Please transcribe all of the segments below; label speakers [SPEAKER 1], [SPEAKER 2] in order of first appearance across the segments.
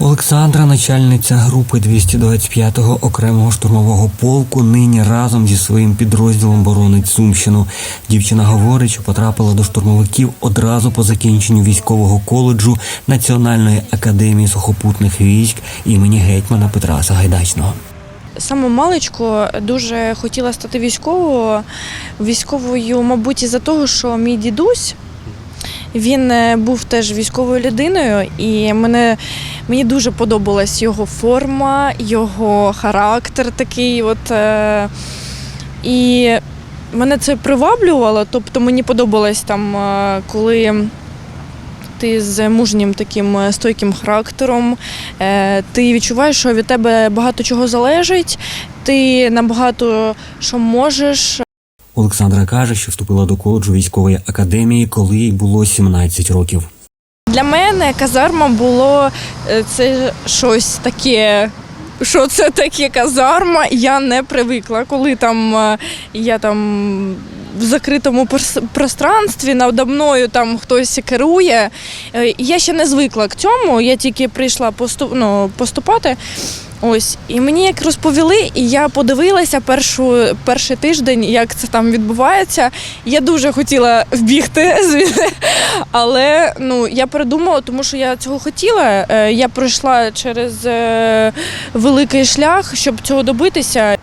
[SPEAKER 1] Олександра, начальниця групи 225-го окремого штурмового полку, нині разом зі своїм підрозділом боронить Сумщину. Дівчина говорить, що потрапила до штурмовиків одразу по закінченню військового коледжу Національної академії сухопутних військ імені гетьмана Петра Сагайдачного.
[SPEAKER 2] Саме маличко дуже хотіла стати військовою. Військовою, мабуть, із-за того, що мій дідусь він е, був теж військовою людиною, і мене, мені дуже подобалась його форма, його характер такий. От, е, і мене це приваблювало. Тобто мені подобалось там, е, коли ти з мужнім таким е, стойким характером, е, ти відчуваєш, що від тебе багато чого залежить, ти набагато що можеш.
[SPEAKER 1] Олександра каже, що вступила до коледжу військової академії, коли їй було 17 років.
[SPEAKER 2] Для мене казарма було е, це щось таке. Що це таке казарма? Я не привикла, коли там е, я там в закритому пространстві надо мною там хтось керує. Е, Я ще не звикла к цьому. Я тільки прийшла поступ, ну, поступати. Ось, і мені як розповіли, і я подивилася першу, перший тиждень, як це там відбувається. Я дуже хотіла вбігти звідти, але ну я передумала, тому що я цього хотіла. Е, Я пройшла через е, великий шлях, щоб цього добитися.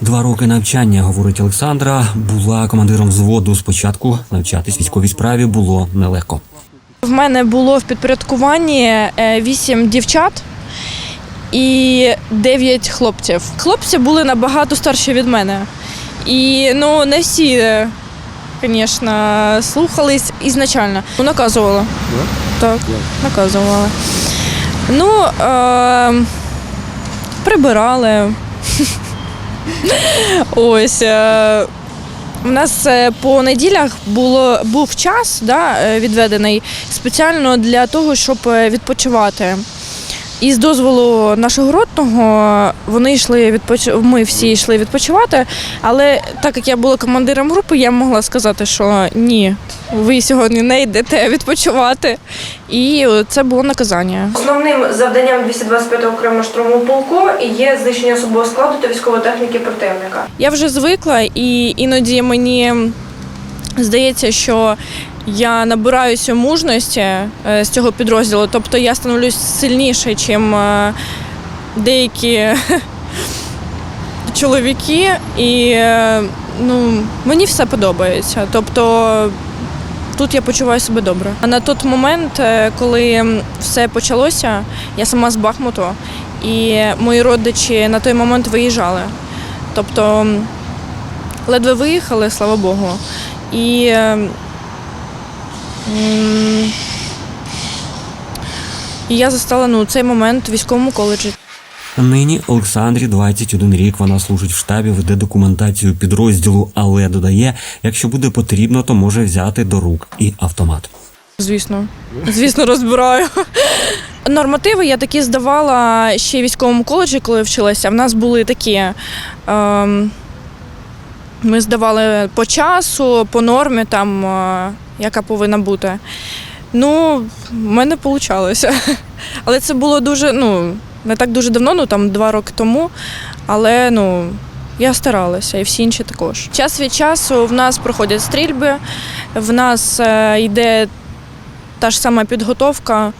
[SPEAKER 1] Два роки навчання, говорить Олександра, була командиром взводу. Спочатку навчатись військовій справі було нелегко.
[SPEAKER 2] В мене було в підпорядкуванні е, вісім дівчат і дев'ять хлопців. Хлопці були набагато старші від мене. І ну не всі, е, звісно, слухались ізначально. Наказувала. Так, наказувала. Ну, е- прибирали. Ось. Е- у нас е, по неділях було, був час да, е, відведений спеціально для того, щоб е, відпочивати. І з дозволу нашого ротного вони йшли відпоч... ми всі йшли відпочивати. Але так як я була командиром групи, я могла сказати, що ні, ви сьогодні не йдете відпочивати. І це було наказання.
[SPEAKER 3] Основним завданням 225 го окремого штурмового полку є знищення особового складу та військової техніки противника.
[SPEAKER 2] Я вже звикла, і іноді мені здається, що я набираюся мужності е, з цього підрозділу, тобто я становлюсь сильніше, чим е, деякі чоловіки, і е, ну, мені все подобається. Тобто тут я почуваю себе добре. А на той момент, коли все почалося, я сама з Бахмуту, і мої родичі на той момент виїжджали. Тобто ледве виїхали, слава Богу. І е, м, і я застала ну, цей момент в військовому коледжі.
[SPEAKER 1] Нині Олександрі 21 рік. Вона служить в штабі, веде документацію підрозділу, але додає, якщо буде потрібно, то може взяти до рук і автомат.
[SPEAKER 2] Звісно, звісно, розбираю. Нормативи я такі здавала ще в військовому коледжі, коли вчилася. В нас були такі. Ем, ми здавали по часу, по нормі, там, е, яка повинна бути. Ну, в мене вийшло. Але це було дуже, ну, не так дуже давно, ну там два роки тому. Але ну, я старалася, і всі інші також. Час від часу в нас проходять стрільби, в нас е, йде та ж сама підготовка,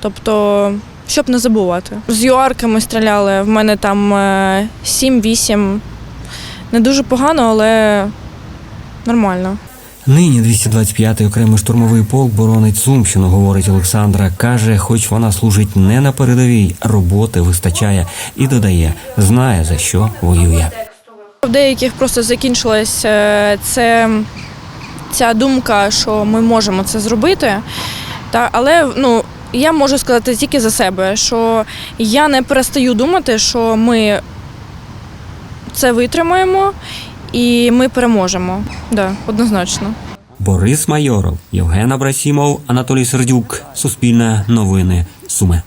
[SPEAKER 2] тобто, щоб не забувати. З юарки ми стріляли, в мене там е, 7-8. Не дуже погано, але нормально.
[SPEAKER 1] Нині 225-й окремий штурмовий полк боронить Сумщину, говорить Олександра. Каже, хоч вона служить не на передовій, роботи вистачає і додає, знає за що воює.
[SPEAKER 2] В деяких просто закінчилась е, ця думка, що ми можемо це зробити. Та, але ну, я можу сказати тільки за себе, що я не перестаю думати, що ми це витримаємо і ми переможемо. Да, однозначно.
[SPEAKER 1] Борис Майоров, Євген Абрасімов, Анатолій Сердюк. Суспільне новини. Суми.